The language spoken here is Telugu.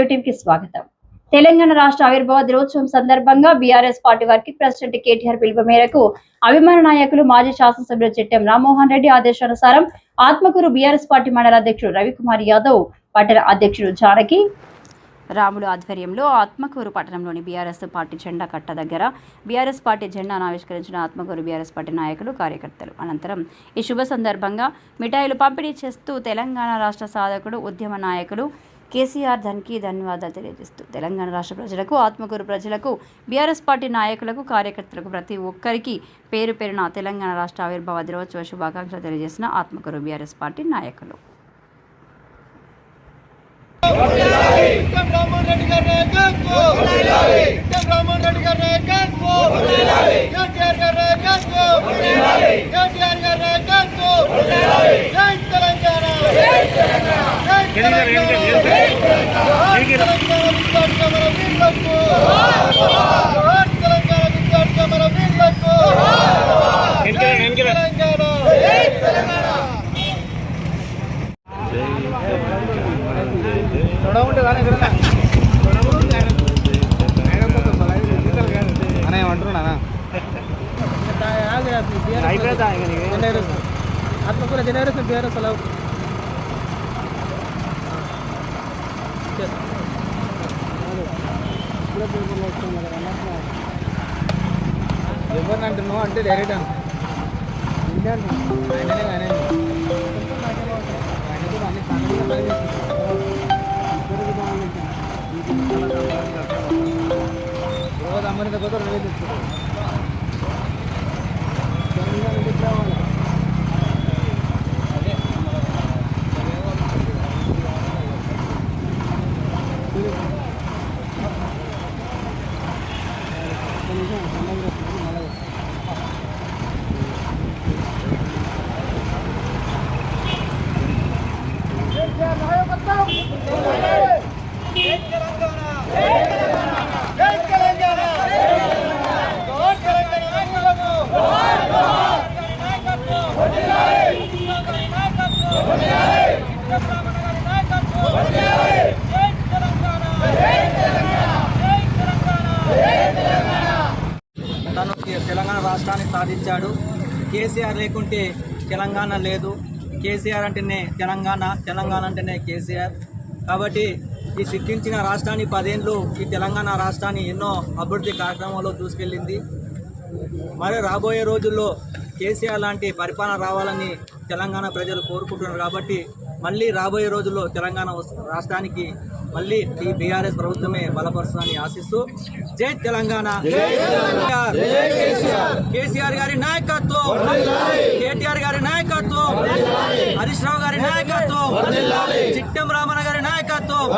లైవ్ టీవీకి స్వాగతం. తెలంగాణ రాష్ట్ర ఆవిర్భావ దినోత్సవం సందర్భంగా BRS party working president KTR పిలుపు మేరకు అభిమాన నాయకులు మాజీ శాసనసభ్యులు చిట్టెం రామ్మోహన్ రెడ్డి ఆదేశానుసారం ఆత్మకూరు బీఆర్ఎస్ పార్టీ మండల అధ్యక్షుడు రవికుమార్ యాదవ్ పట్టణ అధ్యక్షుడు జానకి రాములు ఆధ్వర్యంలో ఆత్మకూరు పట్టణంలోని బీఆర్ఎస్ పార్టీ జెండా కట్ట దగ్గర బీఆర్ఎస్ పార్టీ జెండాను ఆవిష్కరించిన ఆత్మకూరు బీఆర్ఎస్ పార్టీ నాయకులు కార్యకర్తలు. అనంతరం ఈ శుభ సందర్భంగా మిఠాయిలు పంపిణీ చేస్తూ తెలంగాణ రాష్ట్ర సాధకుడు ఉద్యమ నాయకులు కేసీఆర్ ధన్కి ధన్యవాదాలు తెలియజేస్తూ తెలంగాణ రాష్ట్ర ప్రజలకు ఆత్మకూరు ప్రజలకు బీఆర్ఎస్ పార్టీ నాయకులకు కార్యకర్తలకు ప్రతి ఒక్కరికి పేరు పేరున తెలంగాణ రాష్ట్ర ఆవిర్భావ దినోత్సవ శుభాకాంక్షలు తెలియజేసిన ఆత్మకూరు బీఆర్ఎస్ పార్టీ నాయకులు నిత్యం రామ్మోహన్ రెడ్డి గారి నాయకత్వం నిత్యం రామ్మోహన్ రెడ్డి గారి నాయకత్వం కేటీఆర్ గారి నాయకత్వం కేటీఆర్ గారి నాయకత్వం జై తెలంగాణ జై తెలంగాణ జై తెలంగాణ విద్యార్థి మన వీరులకు జై తెలంగాణ విద్యార్థి మన వీరులకు జై తెలంగాణ జై తెలంగాణ అనే ఏమంటున్నానా బీఆర్ఎస్ అలా ఎవరిని అంటున్నావు అంటే డైరెక్ట్ ఆయననే. రోజు అమ్మని పోతే రెండు వేలు ఇస్తున్నాడు. Ini juga. తెలంగాణ సాధించాడు. కేసీఆర్ లేకుంటే తెలంగాణ లేదు. కేసీఆర్ అంటేనే తెలంగాణ తెలంగాణ అంటేనే కేసీఆర్. కాబట్టి ఈ సిద్ధించిన రాష్ట్రాన్ని పదేళ్ళు ఈ తెలంగాణ రాష్ట్రాన్ని ఎన్నో అభివృద్ధి కార్యక్రమాల్లో దూసుకెళ్ళింది. మరి రాబోయే రోజుల్లో కేసీఆర్ లాంటి పరిపాలన రావాలని తెలంగాణ ప్రజలు కోరుకుంటున్నారు కాబట్టి మళ్ళీ రాబోయే రోజుల్లో తెలంగాణ రాష్ట్రానికి మళ్ళీ ఈ బీఆర్ఎస్ ప్రభుత్వమే బలపరుస్తుందని ఆశిస్తూ జై తెలంగాణ. కేసీఆర్. గారి నాయకత్వం. కేటీఆర్ గారి నాయకత్వం. హరీష్ రావు గారి నాయకత్వం. చిట్టం రామన్న గారి నాయకత్వం.